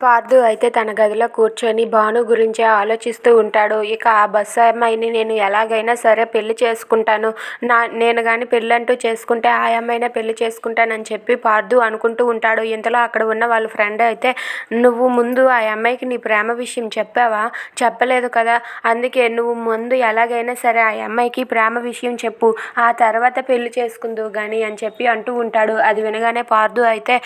పార్థు అయితే తన గదిలో కూర్చొని భాను గురించే ఆలోచిస్తూ ఉంటాడు. ఇక ఆ బస్సు అమ్మాయిని నేను ఎలాగైనా సరే పెళ్ళి చేసుకుంటాను. నా నేను కానీ పెళ్ళంటూ చేసుకుంటే ఆ అమ్మాయినే పెళ్ళి చేసుకుంటానని చెప్పి పార్థు అనుకుంటూ ఉంటాడు. ఇంతలో అక్కడ ఉన్న వాళ్ళ ఫ్రెండ్ అయితే నువ్వు ముందు ఆ అమ్మాయికి నీ ప్రేమ విషయం చెప్పావా? చెప్పలేదు కదా. అందుకే నువ్వు ముందు ఎలాగైనా సరే ఆ అమ్మాయికి ప్రేమ విషయం చెప్పు. ఆ తర్వాత పెళ్ళి చేసుకుందువు కానీ అని చెప్పి అంటూ ఉంటాడు. అది వినగానే పార్థు అయితే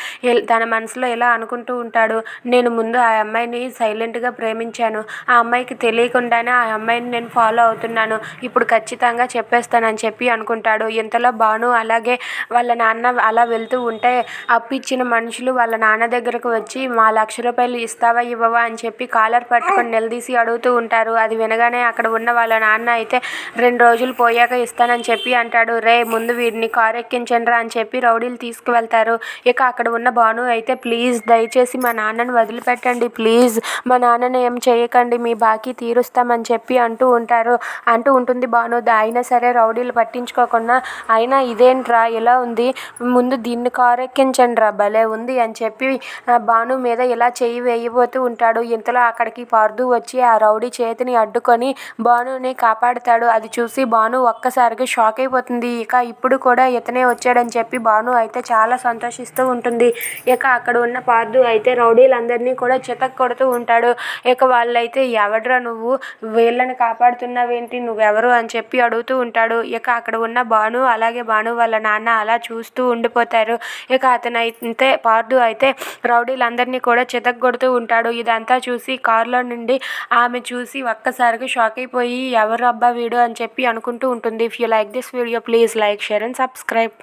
తన మనసులో ఇలా అనుకుంటూ ఉంటాడు. నేను నేను ముందు ఆ అమ్మాయిని సైలెంట్గా ప్రేమించాను. ఆ అమ్మాయికి తెలియకుండానే ఆ అమ్మాయిని నేను ఫాలో అవుతున్నాను. ఇప్పుడు ఖచ్చితంగా చెప్పేస్తానని చెప్పి అనుకుంటాడు. ఇంతలో భాను అలాగే వాళ్ళ నాన్న అలా వెళ్తూ ఉంటే అప్పిచ్చిన మనుషులు వాళ్ళ నాన్న దగ్గరకు వచ్చి మా లక్ష రూపాయలు ఇస్తావా ఇవ్వవా? అని చెప్పి కాలర్ పట్టుకొని నిలదీసి అడుగుతూ ఉంటారు. అది వినగానే అక్కడ ఉన్న వాళ్ళ నాన్న అయితే రెండు రోజులు పోయాక ఇస్తానని చెప్పి అంటాడు. రే ముందు వీడిని కారు ఎక్కించండి అని చెప్పి రౌడీలు తీసుకువెళ్తారు. ఇక అక్కడ ఉన్న భాను అయితే ప్లీజ్ దయచేసి మా నాన్నని వదిలిపెట్టండి ప్లీజ్. మా నాన్నని ఏం చేయకండి మీ బాకీ తీరుస్తామని చెప్పి అంటూ ఉంటారు. అంటూ ఉంటుంది భాను. అయినా సరే రౌడీలు పట్టించుకోకుండా అయినా ఇదేంట్రా ఇలా ఉంది? ముందు దీన్ని కారెక్కించండి రా భలే ఉంది అని చెప్పి భాను మీద ఇలా చేయి వేయబోతూ ఉంటాడు. ఇంతలో అక్కడికి పార్దు వచ్చి ఆ రౌడీ చేతిని అడ్డుకొని భానుని కాపాడుతాడు. అది చూసి భాను ఒక్కసారిగా షాక్ అయిపోతుంది. ఇక ఇప్పుడు కూడా ఇతనే వచ్చాడని చెప్పి భాను అయితే చాలా సంతోషిస్తూ ఉంటుంది. ఇక అక్కడ ఉన్న పార్దు అయితే రౌడీలందరినీ కూడా చితక్ కొడుతూ ఉంటాడు. ఇక వాళ్ళైతే ఎవడ్రా నువ్వు? వీళ్ళని కాపాడుతున్నావేంటి? నువ్వెవరు? అని చెప్పి అడుగుతూ ఉంటాడు. ఇక అక్కడ ఉన్న భాను అలాగే భాను వాళ్ళ నాన్న అలా చూస్తూ ఉండిపోతారు. ఇక అతనైతే అయితే పార్దు అయితే రౌడీలందరినీ కూడా చితగ్గొడుతూ ఉంటాడు. ఇదంతా చూసి కారులో నుండి ఆమె చూసి ఒక్కసారిగా షాక్ అయిపోయి ఎవరు అబ్బా వీడు? అని చెప్పి అనుకుంటూ ఉంటుంది. If you like this video please like share and subscribe